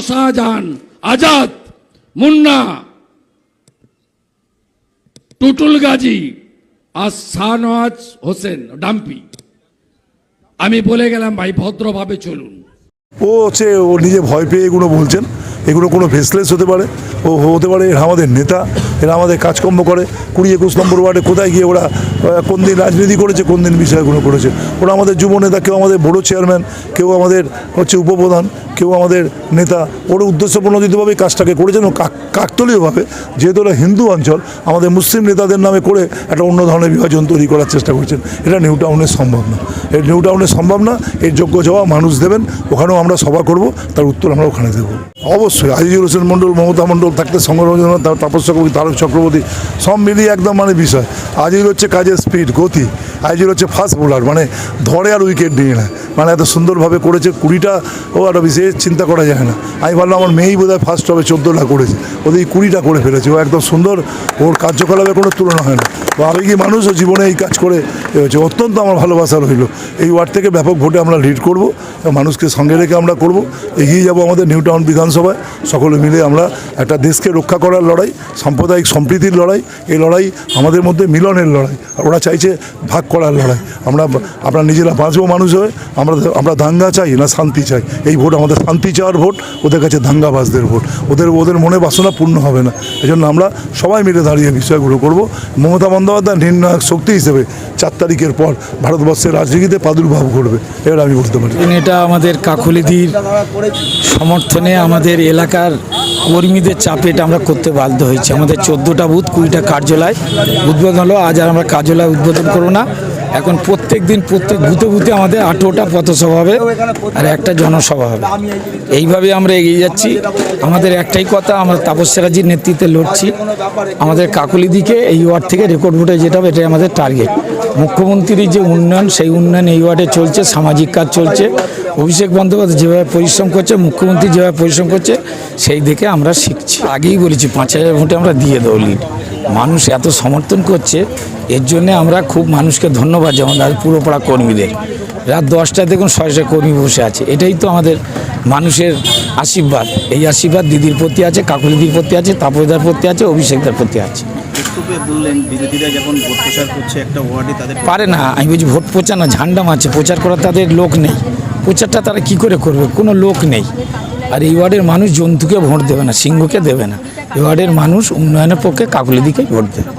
শাহজাহান, আজাদ, মুন্না, টুটুল গাজী, আর শাহনওয়াজ হোসেন, ডাম্পি। আমি বলে গেলাম, ভাই, ভদ্রভাবে চলুন। ও হচ্ছে, ও নিজে ভয় পেয়ে এগুলো বলছেন। এগুলো কোনো ফেসলেস হতে পারে। ও হতে পারে এরা আমাদের নেতা, এরা আমাদের কাজকর্ম করে। কুড়ি একুশ নম্বর ওয়ার্ডে কোথায় গিয়ে ওরা কোন দিন রাজনীতি করেছে, কোন দিন বিষয়গুলো করেছে। ওরা আমাদের যুব নেতা, কেউ আমাদের বড় চেয়ারম্যান কেউ আমাদের হচ্ছে উপপ্রধান, কেউ আমাদের নেতা। ওরা উদ্দেশ্যপ্রণোদিতভাবে কাজটাকে করেছেন ও কাক- কাকতলীয়ভাবে। যেহেতু ওরা হিন্দু অঞ্চল, আমাদের মুসলিম নেতাদের নামে করে একটা অন্য ধরনের বিভাজন তৈরি করার চেষ্টা করছেন। এটা নিউ টাউনে সম্ভব না। এর নিউ টাউনে সম্ভব না, এর যোগ্য জবাব মানুষ দেবেন। ওখানেও আমরা সভা করব, তার উত্তর আমরা ওখানে দেবো। অবশ্যই। আজিজুল হোসেন মণ্ডল, মমতা মণ্ডল থাকতে সংগ্রাম তাপস চক্রবর্তী তারক চক্রবর্তী, সব মিলিয়ে একদম মানে বিষয়। আজিজুল হচ্ছে কাজের স্পিড গতি। আজিজুল হচ্ছে ফাস্ট বোলার মানে ধরে আর উইকেট নিয়ে নেয়। মানে এত সুন্দরভাবে করেছে, কুড়িটা, ও একটা বিশেষ চিন্তা করা যায় না। আমি ভাবলাম আমার মেয়েই বোধহয় ফার্স্ট হবে, চোদ্দোটা করেছে। ওদের এই কুড়িটা করে ফেলেছে। ও একদম সুন্দর, ওর কার্যকলাপের কোনো তুলনা হয় না। ও আবেগী মানুষ ও জীবনে এই কাজ করে হচ্ছে অত্যন্ত আমার ভালোবাসা রইল। এই ওয়ার্ড থেকে ব্যাপক ভোটে আমরা লিড করব, মানুষকে সঙ্গে রেখে আমরা করব। এগিয়ে যাব আমাদের নিউ টাউন বিধানসভায়। সকলে মিলে আমরা একটা দেশকে রক্ষা করার লড়াই, সাম্প্রদায়িক সম্প্রীতির লড়াই, এই লড়াই আমাদের মধ্যে মিলনের লড়াই। ওরা চাইছে ভাগ করার লড়াই। আমরা আমরা নিজেরা বাঁচবো মানুষ হয়ে, আমরা আমরা দাঙ্গা চাই না শান্তি চাই। এই ভোট আমাদের শান্তি চাওয়ার ভোট, ওদের কাছে দাঙ্গাবাজদের ভোট। ওদের ওদের মনে বাসনা পূর্ণ হবে না। এজন্য আমরা সবাই মিলে দাঁড়িয়ে বিষয়গুলো করব। মমতা বন্দ্যোপাধ্যায় নির্ণায়ক শক্তি হিসেবে চার তারিখের পর ভারতবর্ষের রাজনীতিতে প্রাদুর্ভাব করবে এবার আমি বলতে পারি। এটা আমাদের কাকুলিদির সমর্থনে আমাদের এলাকার কর্মীদের চাপে এটা আমরা করতে বাধ্য হয়েছি। আমাদের চোদ্দোটা বুথ, কুড়িটা কার্যালয় উদ্বোধন হলো, আজ আর আমরা কার্যালয় উদ্বোধন করব না। এখন প্রত্যেক দিন প্রত্যেক বুথে বুথে আমাদের আঠেরোটা পথসভা হবে আর একটা জনসভা হবে। এইভাবে আমরা এগিয়ে যাচ্ছি। আমাদের একটাই কথা, আমরা তাপস নেতৃত্বে লড়ছি। আমাদের কাকুলিদিকে এই ওয়ার্ড থেকে রেকর্ড ভোটে যেটা হবে, এটাই আমাদের টার্গেট। মুখ্যমন্ত্রীর যে উন্নয়ন, সেই উন্নয়ন এই ওয়ার্ডে চলছে, সামাজিক কাজ চলছে। অভিষেক বন্দ্যোপাধ্যায় যেভাবে পরিশ্রম করছে, মুখ্যমন্ত্রী যেভাবে পরিশ্রম করছে, সেই দেখে আমরা শিখছি। আগেই বলেছি, পাঁচ হাজার ভোটে আমরা দিয়ে দেবো লিড মানুষ এত সমর্থন করছে এর জন্যে আমরা খুব মানুষকে ধন্যবাদ যেমন পুরোপাড়া কর্মীদের। রাত দশটায় দেখুন ছয় ছয় কর্মী বসে আছে। এটাই তো আমাদের মানুষের আশীর্বাদ। এই আশীর্বাদ দিদির প্রতি আছে কাকুলিদির প্রতি আছে তাপসদার প্রতি আছে অভিষেকদার প্রতি আছে। পারে না আমি বলছি ভোট প্রচার না ঝান্ডা মারছে প্রচার করার তাদের লোক নেই। প্রচারটা তারা কি করে করবে? কোনো লোক নেই। আর এই ওয়ার্ডের মানুষ জন্তুকে ভোট দেবে না, সিংহকে দেবে না। এই ওয়ার্ডের মানুষ উন্নয়নের পক্ষে কাকুলি দিকে ভোট দেবে।